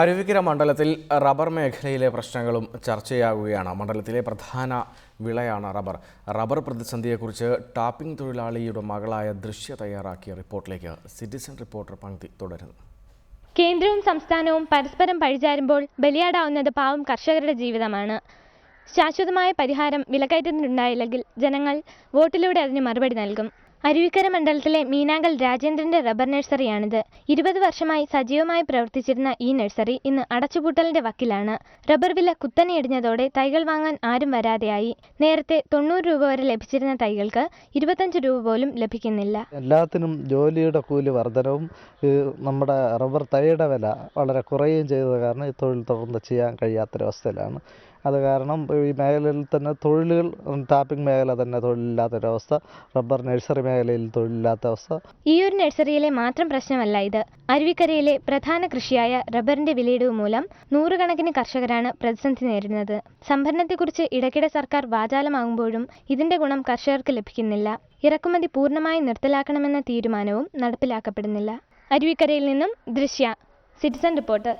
അരുവിക്കര മണ്ഡലത്തിൽ റബ്ബർ മേഖലയിലെ പ്രശ്നങ്ങളും ചർച്ചയാകുകയാണ് മണ്ഡലത്തിലെ പ്രധാന വിളയാണ് റബ്ബർ. റബ്ബർ പ്രതിസന്ധിയെക്കുറിച്ച് ടാപ്പിംഗ് തൊഴിലാളിയുടെ മകളായ ദൃശ്യ തയ്യാറാക്കിയ റിപ്പോർട്ടിലേക്ക് സിറ്റിസൺ റിപ്പോർട്ടർ പങ്ക്തി തുടരുന്നു. കേന്ദ്രവും സംസ്ഥാനവും പരസ്പരം പഴിചാരുമ്പോൾ ബലിയാടാവുന്നത് പാവം കർഷകരുടെ ജീവിതമാണ്. ശാശ്വതമായ പരിഹാരം വിലക്കയറ്റത്തിനുണ്ടായില്ലെങ്കിൽ ജനങ്ങൾ വോട്ടിലൂടെ അതിന് മറുപടി നൽകും. അരുവിക്കര മണ്ഡലത്തിലെ മീനാങ്കൽ രാജേന്ദ്രന്റെ റബ്ബർ നഴ്സറിയാണിത്. ഇരുപത് വർഷമായി സജീവമായി പ്രവർത്തിച്ചിരുന്ന ഈ നഴ്സറി ഇന്ന് അടച്ചുപൂട്ടലിന്റെ വക്കിലാണ്. റബ്ബർ വില കുത്തനെ ഇടിഞ്ഞതോടെ തൈകൾ വാങ്ങാൻ ആരും വരാതെയായി. നേരത്തെ തൊണ്ണൂറ് രൂപ വരെ ലഭിച്ചിരുന്ന തൈകൾക്ക് ഇരുപത്തഞ്ച് രൂപ പോലും ലഭിക്കുന്നില്ല. എല്ലാത്തിനും ജോലിയുടെ കൂലി വർധനവും നമ്മുടെ റബ്ബർ തൈയുടെ വില വളരെ കുറയുകയും ചെയ്തത് കാരണം ഈ തൊഴിൽ തുടർന്ന് ചെയ്യാൻ കഴിയാത്തൊരവസ്ഥയിലാണ്. അത് കാരണം ഈ മേഖലയിൽ തന്നെ തൊഴിലുകൾ ടാപ്പിംഗ് മേഖല തന്നെ തൊഴിലില്ലാത്തൊരവസ്ഥ റബ്ബർ നഴ്സറി മേഖലയിൽ തൊഴിലില്ലാത്ത അവസ്ഥ? ഈ ഒരു നഴ്സറിയിലെ മാത്രം പ്രശ്നമല്ല ഇത്. അരുവിക്കരയിലെ പ്രധാന കൃഷിയായ റബ്ബറിന്റെ വിലയിടിവ് മൂലം നൂറുകണക്കിന് കർഷകരാണ് പ്രതിസന്ധി നേരിടുന്നത്. സംഭരണത്തെക്കുറിച്ച് ഇടയ്ക്കിടെ സർക്കാർ വാചാലമാകുമ്പോഴും ഇതിന്റെ ഗുണം കർഷകർക്ക് ലഭിക്കുന്നില്ല. ഇറക്കുമതി പൂർണമായി നിർത്തലാക്കണമെന്ന തീരുമാനവും നടപ്പിലാക്കപ്പെടുന്നില്ല. അരുവിക്കരയിൽ നിന്നും ദൃശ്യ സിറ്റിസൺ റിപ്പോർട്ടർ